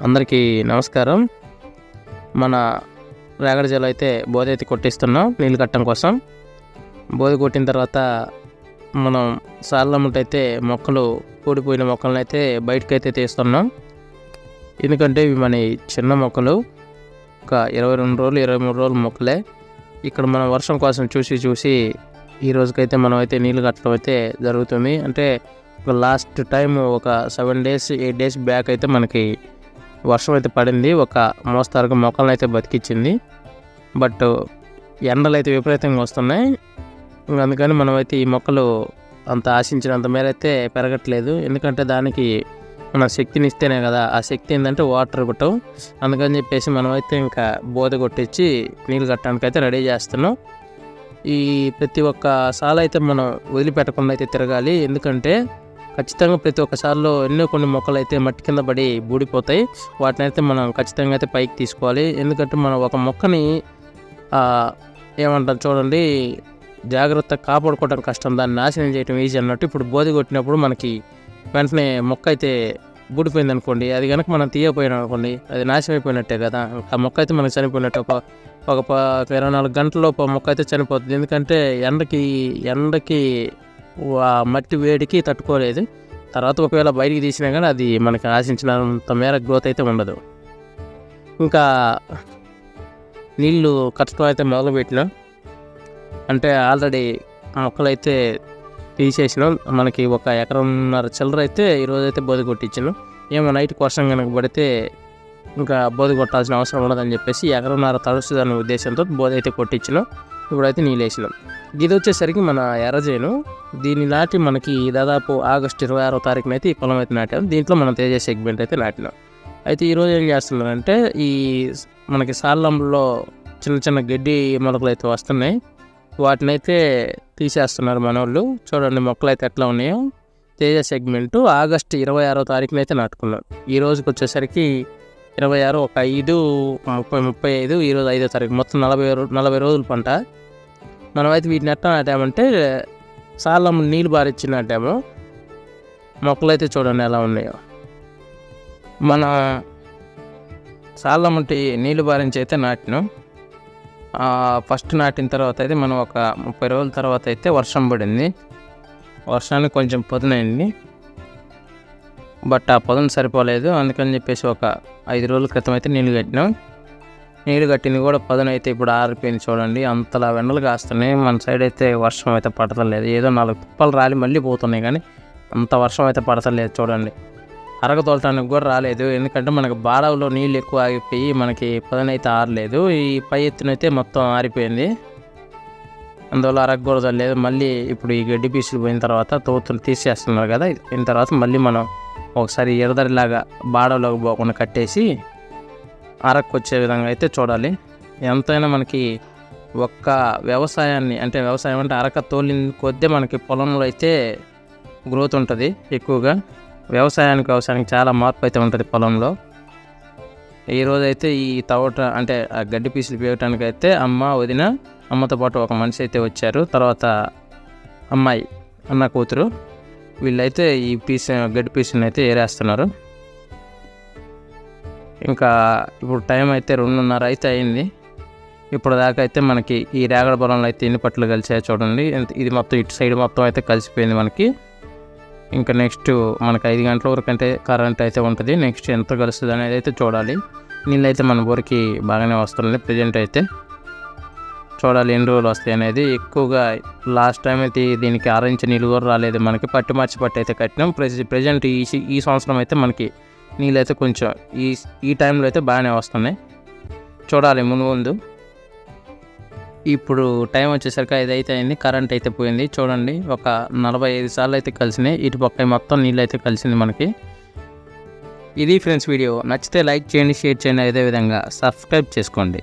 అందరికీ నమస్కారం. మన రాగడ జల అయితే బోధ అయితే కొట్టిస్తున్నాం నీళ్ళు కట్టడం కోసం. బోధ కొట్టిన తర్వాత మనం సార్లమ్మట మొక్కలు కూడిపోయిన మొక్కలను అయితే బయటకైతే అయితే తీస్తున్నాం. ఎందుకంటే ఇవి మన చిన్న మొక్కలు. ఒక ఇరవై రెండు రోజులు ఇరవై మూడు రోజులు మొక్కలే. ఇక్కడ మనం వర్షం కోసం చూసి చూసి ఈ రోజుకైతే మనం అయితే నీళ్ళు కట్టడం అయితే జరుగుతుంది. అంటే ఒక లాస్ట్ టైం ఒక seven days eight days back అయితే మనకి వర్షం అయితే పడింది ఒక మోస్తరుగా మొక్కలను అయితే బతికిచ్చింది. బట్ ఎండలు అయితే విపరీతంగా వస్తున్నాయి. అందుకని మనమైతే ఈ మొక్కలు అంత ఆశించినంత మేర అయితే పెరగట్లేదు. ఎందుకంటే దానికి మన శక్తిని ఇస్తేనే కదా ఆ శక్తి ఏంటంటే వాటర్ ఇవ్వటం అందుకని చెప్పేసి మనమైతే ఇంకా బోధ కొట్టించి నీళ్ళు కట్టడానికి అయితే రెడీ చేస్తున్నాం. ఈ ప్రతి ఒక్క సాల అయితే మనం వదిలిపెట్టకుండా అయితే తిరగాలి. ఎందుకంటే ఖచ్చితంగా ప్రతి ఒక్కసార్లో ఎన్నో కొన్ని మొక్కలు అయితే మట్టి కింద పడి బూడిపోతాయి. వాటిని అయితే మనం ఖచ్చితంగా అయితే పైకి తీసుకోవాలి. ఎందుకంటే మనం ఒక మొక్కని ఏమంటారు చూడండి జాగ్రత్త కాపాడుకోవడం కష్టం. దాన్ని నాశనం చేయడం ఈజీ అన్నట్టు ఇప్పుడు బోధి కొట్టినప్పుడు మనకి వెంటనే మొక్క అయితే బూడిపోయింది అనుకోండి అది కనుక మనం తీయపోయినాం అనుకోండి అది నాశనం అయిపోయినట్టే కదా. ఆ మొక్క అయితే మనకు చనిపోయినట్టు. ఒక ఒక ప- ఇరవై నాలుగు గంటల్లో మొక్క అయితే చనిపోతుంది. ఎందుకంటే ఎండకి ఎండకి మట్టి వేడికి తట్టుకోలేదు. తర్వాత ఒకవేళ బయటికి తీసినా కానీ అది మనకి ఆశించినంత మేర గ్రోత్ అయితే ఉండదు. ఇంకా నీళ్ళు కట్టడం అయితే మొదలుపెట్టినాం. అంటే ఆల్రెడీ మొక్కలు అయితే తీసేసినాం. మనకి ఒక ఎకరంన్నర చిల్లర అయితే ఈరోజు అయితే బోధి కొట్టించినాం. ఏమో నైట్ వర్షం కనుక పడితే ఇంకా బోధి కొట్టాల్సిన అవసరం ఉండదని చెప్పేసి ఎకరంన్నర తడుస్తుందనే ఉద్దేశంతో బోధి అయితే కొట్టించినాం. ఇప్పుడైతే నీళ్ళు వేసినాం. ఇది వచ్చేసరికి మన ఎర్రజేను. దీన్ని నాటి మనకి దాదాపు ఆగస్టు ఇరవై ఆరో తారీఖున అయితే ఈ పొలం అయితే నాటాం దీంట్లో మనం తేజ సెగ్మెంట్ అయితే నాటినాం. అయితే ఈరోజు ఏం చేస్తున్నారంటే ఈ మనకి సాల్లంలో చిన్న చిన్న గడ్డి మొలకలు అయితే వస్తున్నాయి. వాటిని అయితే తీసేస్తున్నారు మన వాళ్ళు చూడండి మొక్కలు అయితే ఎట్లా ఉన్నాయో. తేజ సెగ్మెంట్ ఆగస్టు ఇరవై ఆరో తారీఖున అయితే నాటుకున్నాం. ఈ రోజుకి వచ్చేసరికి ఇరవై ఆరు ఒక ఐదు ముప్పై ముప్పై ఐదు ఈరోజు ఐదో తారీఖు. మొత్తం నలభై నలభై రోజుల పంట. మనమైతే వీటిని ఎట్లా నాటామంటే చాలా నీళ్ళు బారిచ్చి నాటాము మొక్కలు అయితే చూడండి ఎలా ఉన్నాయో. మన సాలమ్మటి నీళ్ళు బారించి అయితే నాటినాం. ఫస్ట్ నాటిన తర్వాత అయితే మనం ఒక ముప్పై రోజుల తర్వాత అయితే వర్షం పడింది. వర్షానికి కొంచెం పొదనైంది బట్ ఆ పొదను సరిపోలేదు. అందుకని చెప్పేసి ఒక ఐదు రోజుల క్రితం అయితే నీళ్ళు కట్టినాం. నీళ్ళు కట్టింది కూడా పదును అయితే ఇప్పుడు ఆరిపోయింది చూడండి. అంతలా వెండలు కాస్తున్నాయి. మన సైడ్ అయితే వర్షం అయితే పడతలేదు ఏదో నాలుగు తిప్పలు రాలి మళ్ళీ పోతున్నాయి కానీ అంత వర్షం అయితే పడతలేదు చూడండి. అరగ తోలటానికి కూడా రాలేదు. ఎందుకంటే మనకి బాడవలో నీళ్ళు ఎక్కువ ఆగిపోయి మనకి పదును అయితే ఆరలేదు. ఈ పై ఎత్తునైతే మొత్తం ఆరిపోయింది. అందువల్ల అరగకూడదు లేదు మళ్ళీ ఇప్పుడు ఈ గడ్డి పీసులు పోయిన తర్వాత తోతులు తీసేస్తున్నారు కదా. ఇది పోయిన తర్వాత మళ్ళీ మనం ఒకసారి ఎరదరిలాగా బాడలోకి పోకుండా కట్టేసి అరకు వచ్చే విధంగా అయితే చూడాలి. ఎంతైనా మనకి ఒక్క వ్యవసాయాన్ని అంటే వ్యవసాయం అంటే అరక తోలిన కొద్దీ మనకి పొలంలో అయితే గ్రోత్ ఉంటుంది ఎక్కువగా. వ్యవసాయానికి వ్యవసాయానికి చాలా మార్పు అయితే ఉంటుంది పొలంలో. ఈరోజు అయితే ఈ తవట అంటే ఆ గడ్డి పీసులు పీయటానికి అయితే అమ్మ వదిన అమ్మతో పాటు ఒక మనిషి అయితే వచ్చారు. తర్వాత అమ్మాయి అన్న కూతురు. వీళ్ళైతే ఈ పీస్ గడ్డి పీసులను అయితే ఏరేస్తున్నారు. ఇంకా ఇప్పుడు టైం అయితే రెండున్నర అయితే అయింది. ఇప్పుడు దాకా అయితే మనకి ఈ రేగడ పొలంలో అయితే ఎన్ని పట్లు కలిసాయో చూడండి. ఇది మొత్తం ఇటు సైడ్ మొత్తం అయితే కలిసిపోయింది మనకి. ఇంకా నెక్స్ట్ మనకి ఐదు గంటల వరకు అంటే కరెంట్ అయితే ఉంటుంది. నెక్స్ట్ ఎంత కలుస్తుంది అనేది అయితే చూడాలి. నీళ్ళు అయితే మన ఊరికి బాగానే వస్తుంది ప్రజెంట్ అయితే. చూడాలి ఎన్ని రోజులు వస్తాయి అనేది. ఎక్కువగా లాస్ట్ టైం అయితే దీనికి ఆరెంజ్ నీళ్ళు కూడా రాలేదు మనకి. పట్టు మార్చి పట్టు అయితే కట్టినాం. ప్రజెంట్ ఈ ఈ సంవత్సరం అయితే మనకి నీళ్ళు అయితే కొంచెం ఈ ఈ టైంలో అయితే బాగానే వస్తున్నాయి చూడాలి ముందు ముందు. ఇప్పుడు టైం వచ్చేసరికి ఐదు అయితే అయింది కరెంట్ అయితే పోయింది. చూడండి ఒక నలభై ఐదు సార్లు అయితే కలిసినాయి. ఇటు పక్క మొత్తం నీళ్ళు అయితే కలిసింది మనకి. ఇది ఫ్రెండ్స్ వీడియో. నచ్చితే లైక్ చేయండి షేర్ చేయండి. అదేవిధంగా సబ్స్క్రైబ్ చేసుకోండి.